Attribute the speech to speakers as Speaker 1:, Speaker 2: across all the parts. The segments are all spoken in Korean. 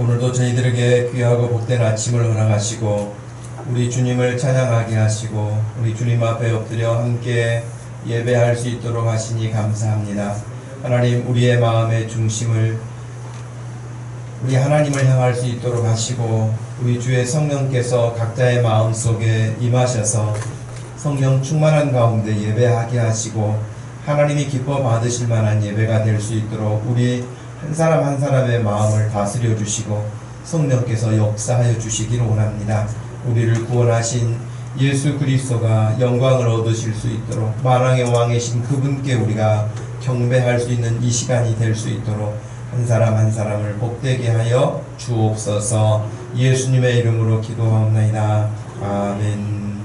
Speaker 1: 오늘도 저희들에게 귀하고 복된 아침을 허락하시고, 우리 주님을 찬양하게 하시고, 우리 주님 앞에 엎드려 함께 예배할 수 있도록 하시니 감사합니다. 하나님, 우리의 마음의 중심을 우리 하나님을 향할 수 있도록 하시고, 우리 주의 성령께서 각자의 마음 속에 임하셔서 성령 충만한 가운데 예배하게 하시고, 하나님이 기뻐 받으실 만한 예배가 될 수 있도록 우리 한 사람 한 사람의 마음을 다스려 주시고 성령께서 역사하여 주시기를 원합니다. 우리를 구원하신 예수 그리스도가 영광을 얻으실 수 있도록 만왕의 왕이신 그분께 우리가 경배할 수 있는 이 시간이 될 수 있도록 한 사람 한 사람을 복되게 하여 주옵소서 예수님의 이름으로 기도하옵나이다. 아멘.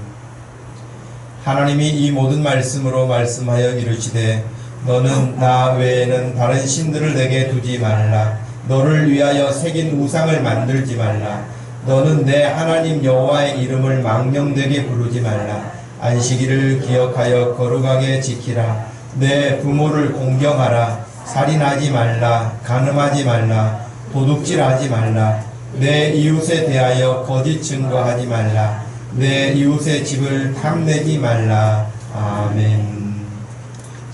Speaker 1: 하나님이 이 모든 말씀으로 말씀하여 이르시되 너는 나 외에는 다른 신들을 내게 두지 말라. 너를 위하여 새긴 우상을 만들지 말라. 너는 내 하나님 여호와의 이름을 망령되게 부르지 말라. 안식일을 기억하여 거룩하게 지키라. 내 부모를 공경하라. 살인하지 말라. 간음하지 말라. 도둑질하지 말라. 내 이웃에 대하여 거짓 증거하지 말라. 내 이웃의 집을 탐내지 말라. 아멘.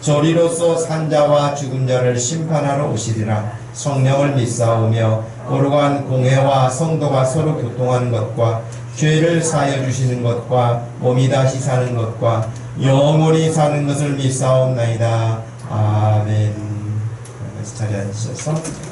Speaker 1: 저리로서 산자와 죽은 자를 심판하러 오시리라. 성령을 믿사오며 거룩한 공회와 성도가 서로 교통하는 것과 죄를 사여 주시는 것과 몸이 다시 사는 것과 영원히 사는 것을 믿사옵나이다. 아멘. 다시 자리에 앉으셔서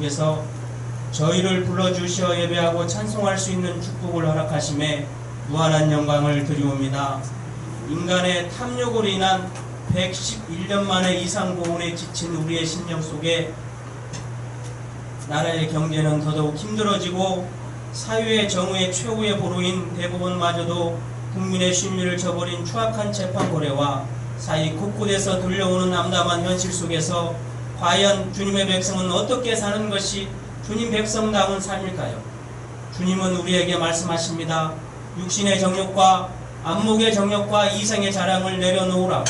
Speaker 2: 속에서 저희를 불러주시어 예배하고 찬송할 수 있는 축복을 허락하심에 무한한 영광을 드리옵니다. 인간의 탐욕으로 인한 111년 만에 이상 고온에 지친 우리의 심령 속에 나라의 경제는 더더욱 힘들어지고 사회의 정의의 최후의 보루인 대법원마저도 국민의 신뢰를 저버린 추악한 재판 거래와 사이 곳곳에서 들려오는 암담한 현실 속에서 과연 주님의 백성은 어떻게 사는 것이 주님 백성다운 삶일까요? 주님은 우리에게 말씀하십니다. 육신의 정욕과 안목의 정욕과 이생의 자랑을 내려놓으라.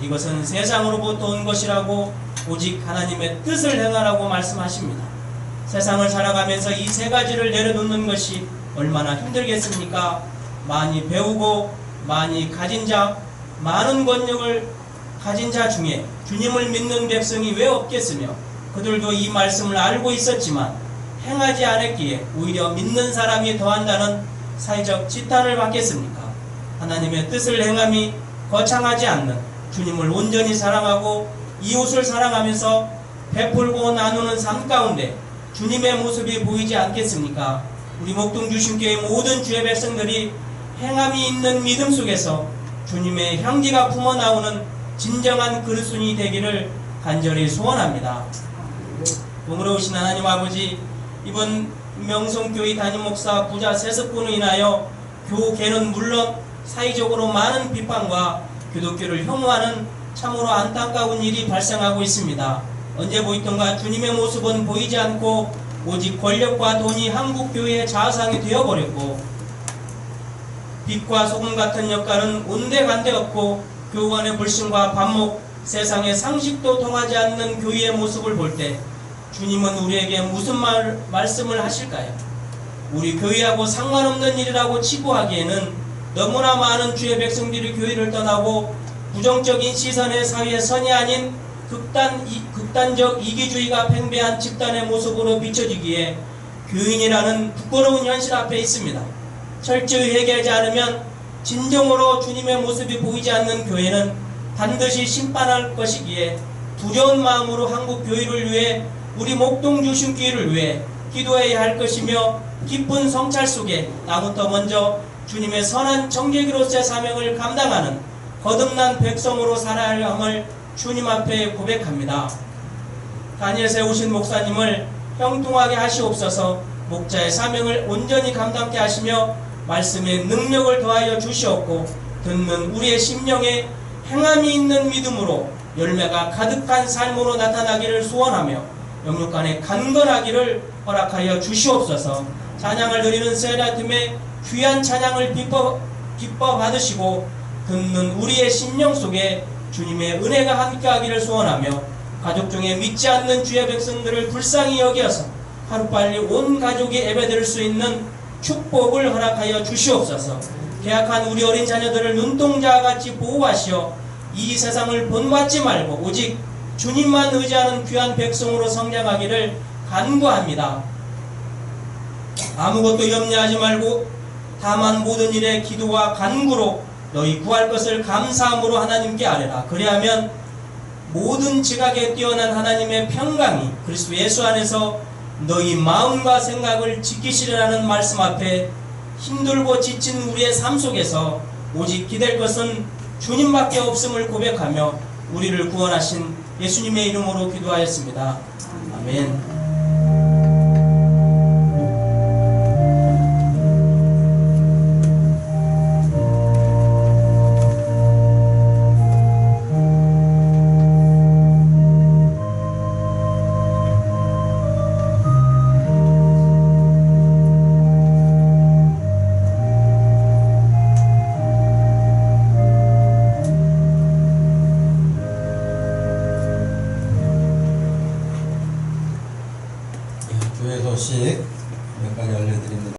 Speaker 2: 이것은 세상으로부터 온 것이라고 오직 하나님의 뜻을 행하라고 말씀하십니다. 세상을 살아가면서 이 세 가지를 내려놓는 것이 얼마나 힘들겠습니까? 많이 배우고 많이 가진 자, 많은 권력을 가진 자 중에 주님을 믿는 백성이 왜 없겠으며 그들도 이 말씀을 알고 있었지만 행하지 않았기에 오히려 믿는 사람이 더한다는 사회적 지탄을 받겠습니까? 하나님의 뜻을 행함이 거창하지 않는 주님을 온전히 사랑하고 이웃을 사랑하면서 베풀고 나누는 삶 가운데 주님의 모습이 보이지 않겠습니까? 우리 목동주신교회 모든 주의 백성들이 행함이 있는 믿음 속에서 주님의 향기가 품어나오는 진정한 그리스도인이 되기를 간절히 소원합니다. 공으로우신 하나님 아버지 이번 명성교회 담임 목사 부자 세습군으로 인하여 교계는 물론 사회적으로 많은 비판과 기독교를 혐오하는 참으로 안타까운 일이 발생하고 있습니다. 언제 보이던가 주님의 모습은 보이지 않고 오직 권력과 돈이 한국 교회의 자상이 되어버렸고 빛과 소금 같은 역할은 온데간데 없고 교관의 불신과 반목 세상의 상식도 통하지 않는 교회의 모습을 볼 때 주님은 우리에게 무슨 말, 말씀을 하실까요? 우리 교회하고 상관없는 일이라고 치부하기에는 너무나 많은 주의 백성들이 교회를 떠나고 부정적인 시선의 사회의 선이 아닌 극단, 이, 극단적 이기주의가 팽배한 집단의 모습으로 비춰지기에 교인이라는 부끄러운 현실 앞에 있습니다. 철저히 회개하지 않으면 진정으로 주님의 모습이 보이지 않는 교회는 반드시 심판할 것이기에 두려운 마음으로 한국 교회를 위해 우리 목동주 신교회를 위해 기도해야 할 것이며 기쁜 성찰 속에 나부터 먼저 주님의 선한 정계기로서의 사명을 감당하는 거듭난 백성으로 살아야 함을 주님 앞에 고백합니다. 다니엘 세우신 목사님을 형통하게 하시옵소서 목자의 사명을 온전히 감당케 하시며 말씀의 능력을 더하여 주시옵고 듣는 우리의 심령에 행함이 있는 믿음으로 열매가 가득한 삶으로 나타나기를 소원하며 영육간에 간건하기를 허락하여 주시옵소서. 찬양을 드리는 세라팀의 귀한 찬양을 기뻐, 기뻐 받으시고 듣는 우리의 심령 속에 주님의 은혜가 함께하기를 소원하며 가족 중에 믿지 않는 주의 백성들을 불쌍히 여기어서 하루빨리 온 가족이 예배드릴 수 있는 축복을 허락하여 주시옵소서 계약한 우리 어린 자녀들을 눈동자와 같이 보호하시어 이 세상을 본받지 말고 오직 주님만 의지하는 귀한 백성으로 성장하기를 간구합니다. 아무것도 염려하지 말고 다만 모든 일에 기도와 간구로 너희 구할 것을 감사함으로 하나님께 아뢰라. 그리하면 모든 지각에 뛰어난 하나님의 평강이 그리스도 예수 안에서 너희 마음과 생각을 지키시리라는 말씀 앞에 힘들고 지친 우리의 삶 속에서 오직 기댈 것은 주님밖에 없음을 고백하며 우리를 구원하신 예수님의 이름으로 기도하였습니다. 아멘.